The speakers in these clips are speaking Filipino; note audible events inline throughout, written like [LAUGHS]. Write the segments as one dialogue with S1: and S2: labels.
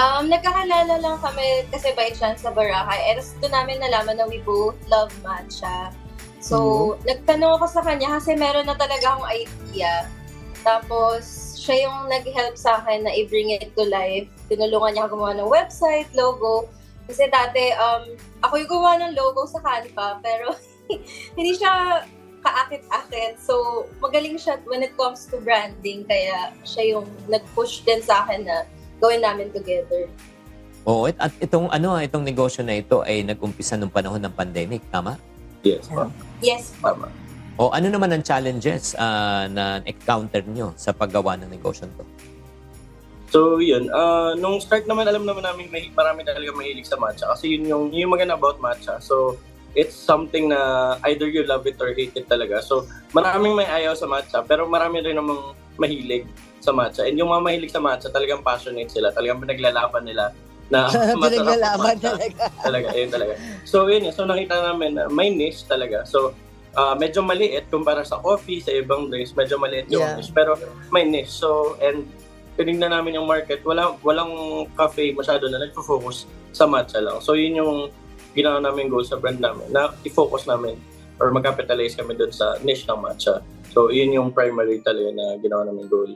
S1: Um, nagkakalala lang kami kasi by chance sa Boracay. And doon namin nalaman na we both love matcha. So, nagtanong ako sa kanya kasi meron na talaga akong idea. Tapos, siya yung nag-help sa akin na i-bring it to life. Tinulungan niya gumawa ng website, logo. Kasi dati, um, ako yung gumawa ng logo sa Canva, pero [LAUGHS] hindi siya kaakit-akit. So, magaling siya when it comes to branding. Kaya siya yung nag-push din sa akin na gawin namin together.
S2: Oo, at, at itong ano, itong negosyo na ito ay nag-umpisa nung panahon ng pandemic, tama?
S3: Yes, po.
S1: Yes po.
S3: Tama.
S2: O ano naman ang challenges ah, na encounter nyo sa paggawa ng negosyo to?
S3: So, yun. Uh, nung start naman, alam naman namin may, marami talaga mahilig sa matcha. Kasi yun yung, yun yung maganda about matcha. So, it's something na either you love it or hate it talaga. So, maraming may ayaw sa matcha, pero marami rin namang mahilig sa matcha. And yung mga mahilig sa matcha, talagang passionate sila. Talagang pinaglalaban nila na [LAUGHS]
S4: Pinaglalaban talaga. [LAUGHS]
S3: talaga, yun talaga. So, yun yun. So, nakita namin na may niche talaga. So, ah, medyo maliit kumpara sa coffee, sa ibang drinks, medyo maliit yung
S4: Yeah.
S3: niche. Pero may niche. So, and tinignan namin yung market, wala, walang cafe masyado na nagpo-focus sa matcha lang. So, yun yung ginawa namin goal sa brand namin, na i-focus namin or mag-capitalize kami dun sa niche ng matcha. So, yun yung primary talaga na ginawa namin goal.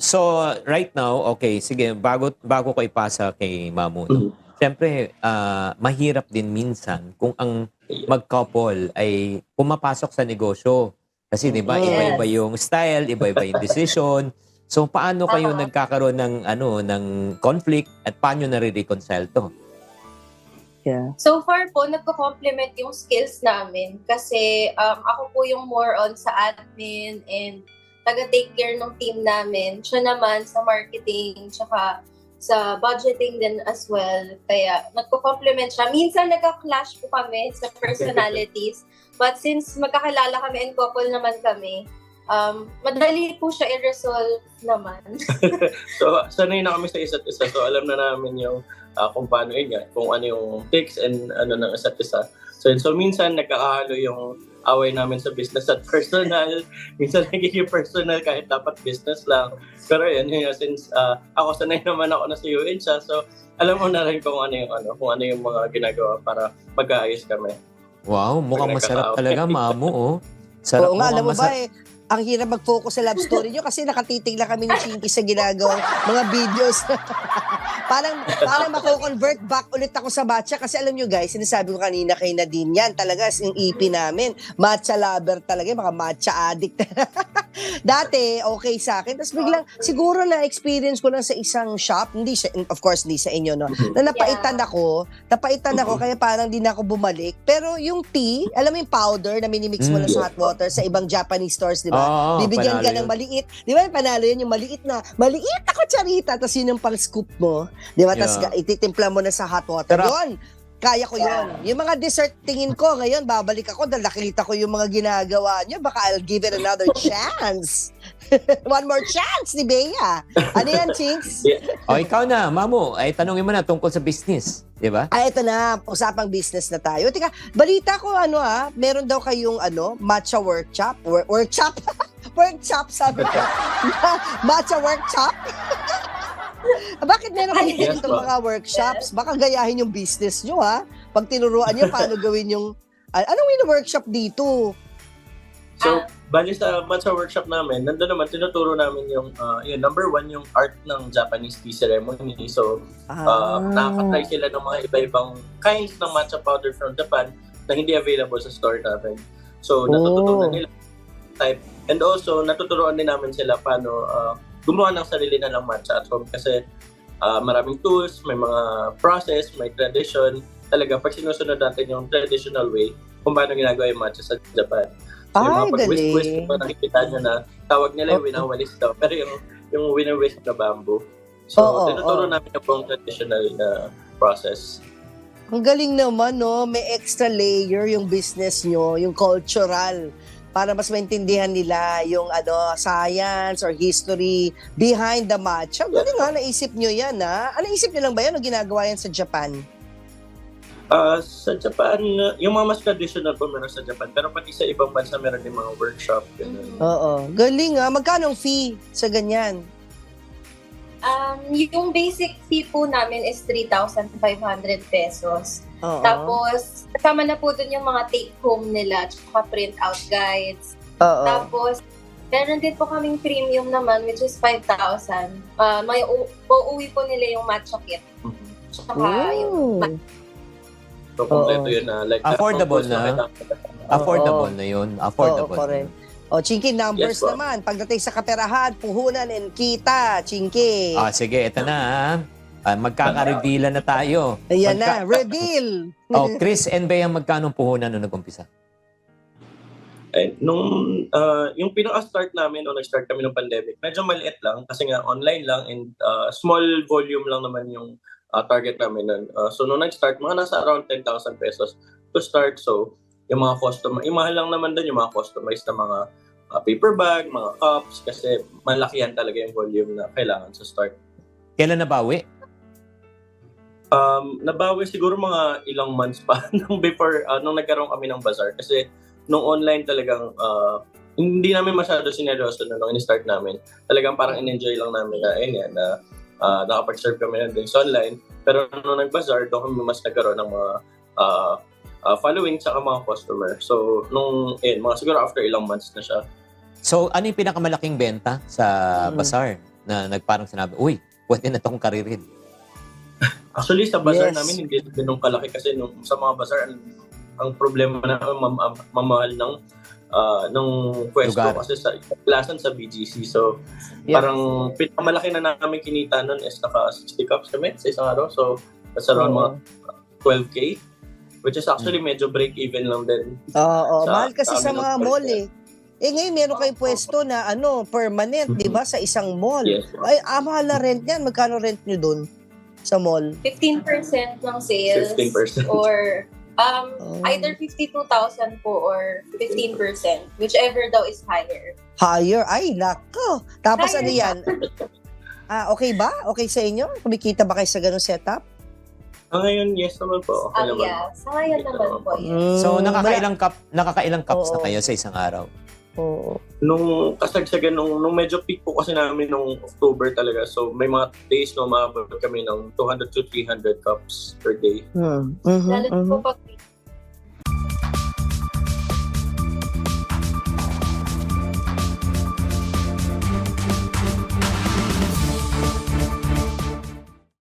S2: So, right now, okay, sige, bago, bago ko ipasa kay Mamu, no?
S3: Mhm.
S2: Siyempre, ah, mahirap din minsan kung ang mag-couple ay pumapasok sa negosyo. Kasi 'di ba,
S1: Yes.
S2: iba-iba yung style, iba-iba yung decision. So paano kayo
S1: Tama.
S2: nagkakaroon ng ano ng conflict at paano nare-reconcile to?
S4: Yeah.
S1: So far po, nagko-complement yung skills namin kasi um, ako po yung more on sa admin and taga-take care ng team namin. Siya naman sa marketing, tsaka sa budgeting din as well. Kaya nagko-complement siya. Minsan nagka-clash po kami sa [LAUGHS] personalities. But since magkakilala kami and couple naman kami, um, madali po siya i-resolve naman. [LAUGHS]
S3: So, sanay na kami sa isa't isa. So, alam na namin yung ah, kung paano yun nga, kung ano yung takes and ano ng isa't isa. So, so minsan nagkakahalo yung away namin sa business at personal. [LAUGHS] minsan nagiging personal kahit dapat business lang. Pero yun, yun since ah, ako sanay naman ako na sa UN siya. So, alam mo na rin kung ano yung ano, kung ano yung mga ginagawa para mag-aayos kami.
S2: Wow, mukhang masarap talaga, Mamu, [LAUGHS] oh. Sarap
S4: Oo nga, alam mo ba eh, ang hirap mag-focus sa love story nyo kasi nakatitig lang kami ni Chinky sa ginagawang mga videos. [LAUGHS] parang parang mako-convert back ulit ako sa matcha kasi alam nyo guys, sinasabi ko kanina kay Nadine yan talaga yung EP namin. Matcha lover talaga, mga matcha addict. [LAUGHS] Dati, okay sa akin. Tapos biglang, siguro na experience ko lang sa isang shop, hindi siya, of course, hindi sa inyo, no? Na napaitan ako, napaitan ako, kaya parang di na ako bumalik. Pero yung tea, alam mo yung powder na minimix mo
S2: Mm.
S4: na sa hot water sa ibang Japanese stores, di ba?
S2: Oo,
S4: Bibigyan ka
S2: panalo
S4: ng
S2: yun.
S4: maliit. Di ba yung panalo yun, yung maliit na, maliit ako charita, tapos yun yung pang-scoop mo. Di ba? Tapos
S2: Yeah.
S4: ititimpla mo na sa hot water.
S2: Sarap.
S4: Yun, kaya ko yun. Yung mga dessert tingin ko, ngayon babalik ako dahil nakikita ko yung mga ginagawa nyo. Baka I'll give it another [LAUGHS] chance. [LAUGHS] One more chance ni Bea. Ano yan, Chinks? [LAUGHS]
S2: O, ikaw na, Mamu, ay tanongin mo na tungkol sa business, di ba?
S4: Ah, ito na, usapang business na tayo. Tika, balita ko ano ah, meron daw kayong ano, matcha workshop, Wor- workshop, workshop sabi ko. matcha workshop? Bakit meron kayo
S3: Yes,
S4: ganitong mga workshops? Baka gayahin yung business nyo ha. Pag tinuruan nyo paano [LAUGHS] gawin yung, ah, anong yung workshop dito?
S3: So, bali sa matcha workshop namin, nandun naman, tinuturo namin yung, ah, yun, number one, yung art ng Japanese tea ceremony. So, uh, nakakatry sila ng mga iba-ibang kinds ng matcha powder from Japan na hindi available sa store namin. So, natututunan
S4: Oh.
S3: nila type. And also, natuturuan din namin sila paano ah, gumawa ng sarili na ng matcha at home kasi ah, maraming tools, may mga process, may tradition. Talaga, pag sinusunod natin yung traditional way kung paano ginagawa yung matcha sa Japan. So, yung
S4: Ay,
S3: mga pag-whisk-whisk, nakikita nyo na tawag nila yung winawalis daw. Pero yung, yung winner-whisk na bamboo. So,
S4: Oo,
S3: tinuturo
S4: oo.
S3: namin yung buong traditional na process.
S4: Ang galing naman, no? May extra layer yung business nyo, yung cultural, para mas maintindihan nila yung ano, science or history behind the matcha. Galing nga, naisip nyo yan, ha? Ano, naisip nyo lang ba yan o ginagawa yan sa Japan?
S3: Ah, sa Japan, uh, yung mga mas traditional po meron sa Japan. Pero pati sa ibang bansa meron din mga workshop. ganun.
S4: Oo. Galing, ha? Magkano ang fee sa ganyan?
S1: Um, yung basic fee po namin is 3,500 pesos.
S4: Oo.
S1: Tapos, kasama na po dun yung mga take-home nila, tsaka print-out guides.
S4: Oo.
S1: Tapos, meron din po kaming premium naman, which is 5,000. Uh, may u- uuwi po nila yung matcha kit. Tsaka yung
S4: Ooh.
S3: So, kompleto
S4: Oo.
S3: yun na. Like,
S2: Affordable na. Affordable na yun. Affordable.
S4: Oo, correct. O, Chinky, numbers
S3: Yes, po.
S4: naman. Pagdating sa kaperahan, puhunan and kita, Chinky.
S2: Ah, sige, ito na. ah. Ah, magkaka-reveal na tayo.
S4: Ayan na,
S2: Magka-
S4: reveal. [LAUGHS]
S2: Oh, Chris and Bea, magkano ang puhunan nung nag-umpisa?
S3: Eh, nung, ah, yung pinaka-start namin, nung nag-start kami ng pandemic, medyo maliit lang kasi nga online lang and ah, small volume lang naman yung ah, target namin nun. Ah, so, nung nag-start, mga nasa around 10,000 pesos to start. So, yung mga customer, yung mahal lang naman doon yung mga customized na mga ah, paper bag, mga cups, kasi malakihan talaga yung volume na kailangan sa start.
S2: Kailan nabawi?
S3: Um, nabawi siguro mga ilang months pa [LAUGHS] nung before, ah, nung nagkaroon kami ng bazaar. Kasi nung online talagang ah, hindi namin masyado sineryoso na nung in-start namin. Talagang parang in-enjoy lang namin na, ayun yan, na uh, nakapag-serve kami ng drinks online. Pero nung nag-bazaar, doon kami mas nagkaroon ng mga ah, ah, following sa mga customer. So, nung, ayun, mga siguro after ilang months na siya.
S2: So, ano yung pinakamalaking benta sa
S4: Mm.
S2: bazaar na nagparang sinabi, uy, pwede na itong karirin.
S3: Actually, sa bazaar
S4: Yes.
S3: namin, hindi ganun kalaki kasi nung, sa mga bazaar, ang, ang problema na mam, am- mamahal ng ah, ng pwesto
S2: Lugar.
S3: kasi sa klasan sa BGC. So,
S4: Yeah.
S3: parang pinakamalaki na namin kinita nun is naka 60 cups kami sa isang araw. So, that's around mga 12K. Which is actually medyo break-even lang din.
S4: Oo,
S3: Sa-
S4: mahal kasi
S3: sa
S4: sa mga mall eh. Eh ngayon meron kayong pwesto na ano, permanent,
S3: Mhm.
S4: 'di ba, sa isang mall.
S3: Yes.
S4: Ay, ah, mahal na rent niyan. Magkano rent niyo doon sa mall?
S1: 15% ng sales.
S3: 15%.
S1: Or um,
S4: Oh.
S1: either 52,000 po or 15%. Whichever daw is higher.
S4: Higher. Ay, nako. Tapos
S1: Higher
S4: ano yan? Ah, okay ba? Okay sa inyo? Kumikita ba kayo sa ganung setup?
S3: Ah, ngayon, yes naman po. Okay
S1: Ah,
S3: naman.
S1: yeah. Sa ngayon naman po, yes.
S4: Mm,
S2: So, nakakailang cup, nakakailang cups na
S4: Oo.
S2: kayo sa isang araw?
S4: Oo.
S3: Nung kasagsagan, nung, nung medyo peak po kasi namin nung October talaga. So, may mga days na umabot kami ng 200 to 300 cups per day.
S4: Hmm. Mhm,
S1: Lalo
S4: mhm.
S1: po pag